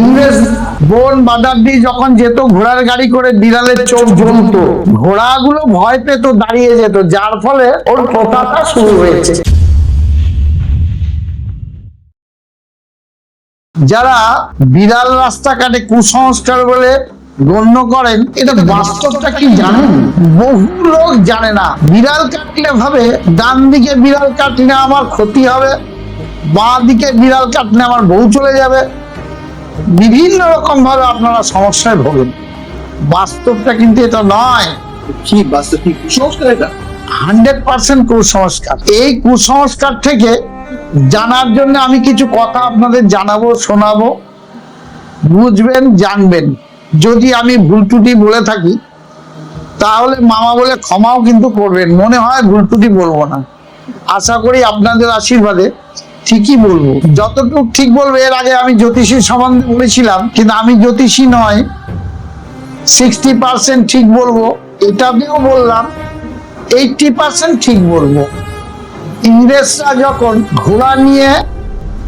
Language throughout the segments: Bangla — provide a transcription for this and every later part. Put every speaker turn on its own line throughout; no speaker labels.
ইংরেজ বন বাদার্দি যখন যেত, ঘোড়ার গাড়ি করে বিড়ালের চোখ জ্বলতো ঘোড়াগুলো ভয় পেত, দাঁড়িয়ে যেত, যার ফলে ওর প্রথাটা শুরু হয়েছে। যারা বিড়াল রাস্তা কাটে কুসংস্কার বলে গণ্য করেন এটা বাস্তবটা কি জানেন? বহু লোক জানে না। বিড়াল কাটলে ভাবে, ডান দিকে বিড়াল কাটলে আমার ক্ষতি হবে, বাঁ দিকে বিড়াল কাটলে আমার বউ চলে যাবে। বিভিন্ন রকম ভাবে আপনারা সমস্যায় ভোগেন। বাস্তবটা কিন্তু এটা নয়।
কি বাস্তব? কি কুসংস্কার এটা?
হান্ড্রেড পার্সেন্ট কুসংস্কার। এই কুসংস্কার থেকে জানার জন্য আমি কিছু কথা আপনাদের জানাব শোনাবো। বুঝবেন জানবেন। যদি আমি ভুল ত্রুটি বলে থাকি তাহলে মামা বলে ক্ষমাও কিন্তু করবেন। মনে হয় ভুল ত্রুটি বলব না। আশা করি আপনাদের আশীর্বাদে ঠিকই বলব। যতটুকু ঠিক বলব, এর আগে আমি জ্যোতিষী সম্বন্ধে বলেছিলাম, কিন্তু আমি জ্যোতিষী নয়। সিক্সটি পার্সেন্ট ঠিক বলব এটাতেও বললাম এইটটি পার্সেন্ট ঠিক বলব। ইংরেজরা যখন ঘোড়া নিয়ে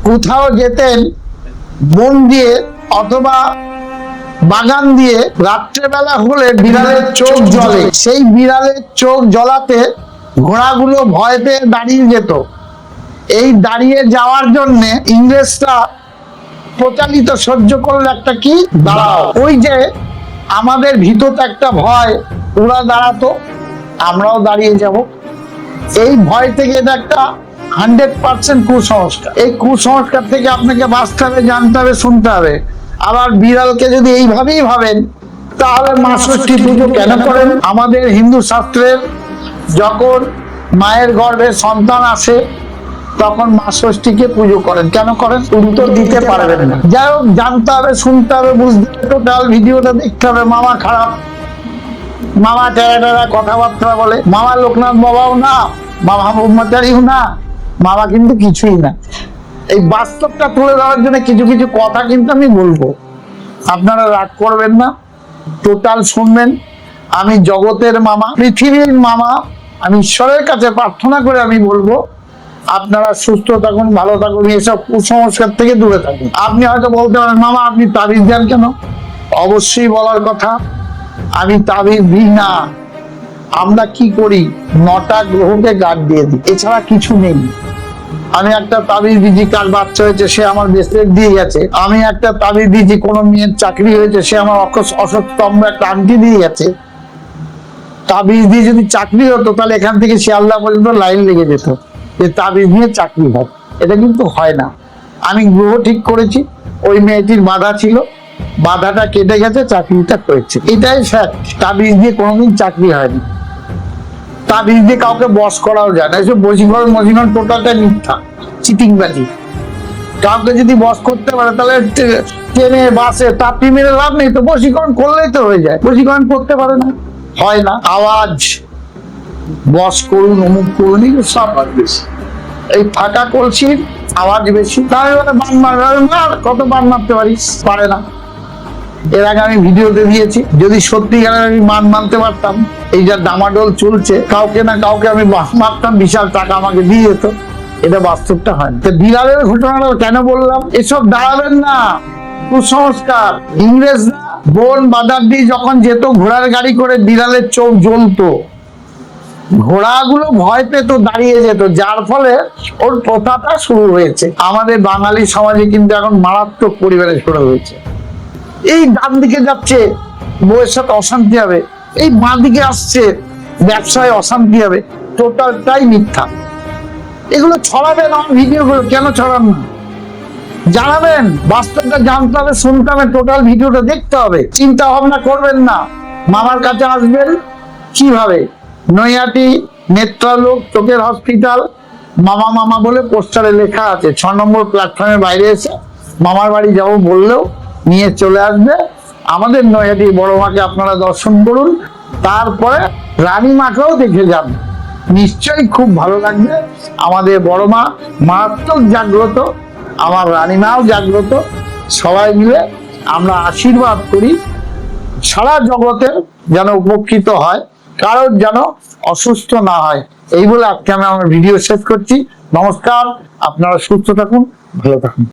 কোথাও যেতেন, বন দিয়ে অথবা বাগান দিয়ে, রাত্রেবেলা হলে বিড়ালের চোখ জ্বলে। সেই বিড়ালের চোখ জ্বলাতে ঘোড়াগুলো ভয় পেয়ে দাঁড়িয়ে যেত। এই দাঁড়িয়ে যাওয়ার জন্য ইংরেজরা প্রচালিত সহ্য করলে একটা কি? দাঁড়াও। ওই যে আমাদের ভিতরে একটা ভয়, ওরা দাঁড়াতো, আমরাও দাঁড়িয়ে যাব। এই ভয় থেকে এটা একটা হান্ড্রেড পার্সেন্ট কুসংস্কার। এই কুসংস্কার থেকে আপনাকে বাঁচতে হবে, জানতে হবে, শুনতে হবে। আবার বিড়ালকে যদি এইভাবেই ভাবেন, তাহলে মা ষষ্ঠী পুজো কেন করেন? আমাদের হিন্দু শাস্ত্রের যখন মায়ের গর্ভে সন্তান আসে তখন মা ষষ্ঠীকে পুজো করেন। কেন করেন? উত্তর দিতে পারবেন না। যাই হোক, জানতে হবে, শুনতে হবে, বুঝতে হবে। টোটাল ভিডিওটা দেখতে হবে। মামা খারাপ। মামা টেরা টেরা কথাবার্তা বলে। মামা লোকনাথ বাবাও না, মামা ব্রহ্মচারীও না, মামা কিন্তু কিছুই না। এই বাস্তবটা তুলে ধরার জন্য কিছু কিছু কথা কিন্তু আমি বলব। আপনারা রাগ করবেন না। টোটাল শুনবেন, আমি জগতের মামা, পৃথিবীর মামা, আমি ঈশ্বরের কাছে প্রার্থনা করে আমি বলব আপনারা সুস্থ থাকুন, ভালো থাকুন, এসব কুসংস্কার থেকে দূরে থাকুন। আপনি হয়তো বলতে পারেন, মামা, আপনি তাবিজ দেন কেন? অবশ্যই বলার কথা, আমি তাবিজ দিই না। আমরা কি করি? নটা গ্রহকে গার্ড দিয়ে দিই। এছাড়া কিছু নেই। আমি একটা তাবিজ দিয়েছি, কার বাচ্চা হয়েছে, সে আমার ব্রেসলেট দিয়ে গেছে। আমি একটা তাবিজ দিয়েছি, কোনো মেয়ের চাকরি হয়েছে, সে আমার অসৎস্তম্ভ একটা আংটি দিয়ে গেছে। তাবিজ দিয়ে যদি চাকরি হতো, তাহলে এখান থেকে শিয়ালদা পর্যন্ত লাইন লেগে যেত। যে তাবিজ নিয়ে চাকরি হয় এটা কিন্তু হয় না। আমি গ্রহ ঠিক করেছি, ওই মেয়েটির বাধা ছিল, বাধাটা কেটে গেছে, চাকরিটা করেছে এটাই স্যার তাবিজ দিয়ে কোনোদিন চাকরি হয়নি। তাবিজ দিয়ে কাউকে বস করাও যায় না। এসব বসীকরণ মসীকরণ টোটালটা মিথ্যা, চিটিংবাজি। কাউকে যদি বস করতে পারে, তাহলে ট্রেনে বাসে টাপি মেরে লাভ নেই, তো বসীকরণ করলেই তো হয়ে যায়। বসীকরণ করতে পারে না, হয় না। আওয়াজ। বস করুন, অমুক করুন এগুলো সব
বেশি।
এই ফাঁকা কলসির আওয়াজ বেশি। তাহলে বলে বান মার কত বান মারতে পারিস? পারে না। এর আগে আমি ভিডিওতে দিয়েছি যদি সত্যিকারের আমি মান মানতে পারতাম, এই যা ডামাডোল চলছে, কাউকে না কাউকে আমি মারতাম, বিশাল টাকা আমাকে দিয়ে যেত। এটা বাস্তবটা হয়। তো বিড়ালের ঘটনাটা কেন বললাম? এসব দাঁড়াবেন না। কুসংস্কার। ইংরেজ বন বাদার্দি যখন যেত, ঘোড়ার গাড়ি করে বিড়ালের চোখ জ্বলতো। ঘোড়াগুলো ভয় পেত, দাঁড়িয়ে যেত। যার ফলে ওর প্রথাটা শুরু হয়েছে। আমাদের বাঙালি সমাজে কিন্তু এখন মারাত্মক পরিবারে শুরু হয়েছে। এই ডান দিকে যাচ্ছে, বউয়ের সাথে অশান্তি হবে। এই বাঁ দিকে আসছে, ব্যবসায় অশান্তি হবে। টোটালটাই মিথ্যা। এগুলো ছড়াবেন আমার ভিডিওগুলো, কেন ছড়ান না? জানাবেন, বাস্তবটা জানতে হবে, শুনতে হবে, টোটাল ভিডিওটা দেখতে হবে। চিন্তা ভাবনা করবেন না। মামার কাছে আসবেন, কীভাবে? নৈহাটি নেত্রালোক চোখের হসপিটাল মামা মামা বলে পোস্টারে লেখা আছে। ছ নম্বর প্ল্যাটফর্মের বাইরে এসে মামার বাড়ি যাব বললেও নিয়ে চলে আসবে। আমাদের নৈহাটি বড় মাকে আপনারা দর্শন করুন। তারপরে রানী মাকেও দেখে যান। নিশ্চয়ই খুব ভালো লাগবে। আমাদের বড় মা মারাত্মক জাগ্রত, আমার রানীমাও জাগ্রত। সবাই মিলে আমরা আশীর্বাদ করি। সারা জগতের যেন উপকৃত হয়। কারোর যেন অসুস্থ না হয়। এই বলে আজকে আমি আমার ভিডিও শেষ করছি। নমস্কার, আপনারা সুস্থ থাকুন, ভালো থাকুন।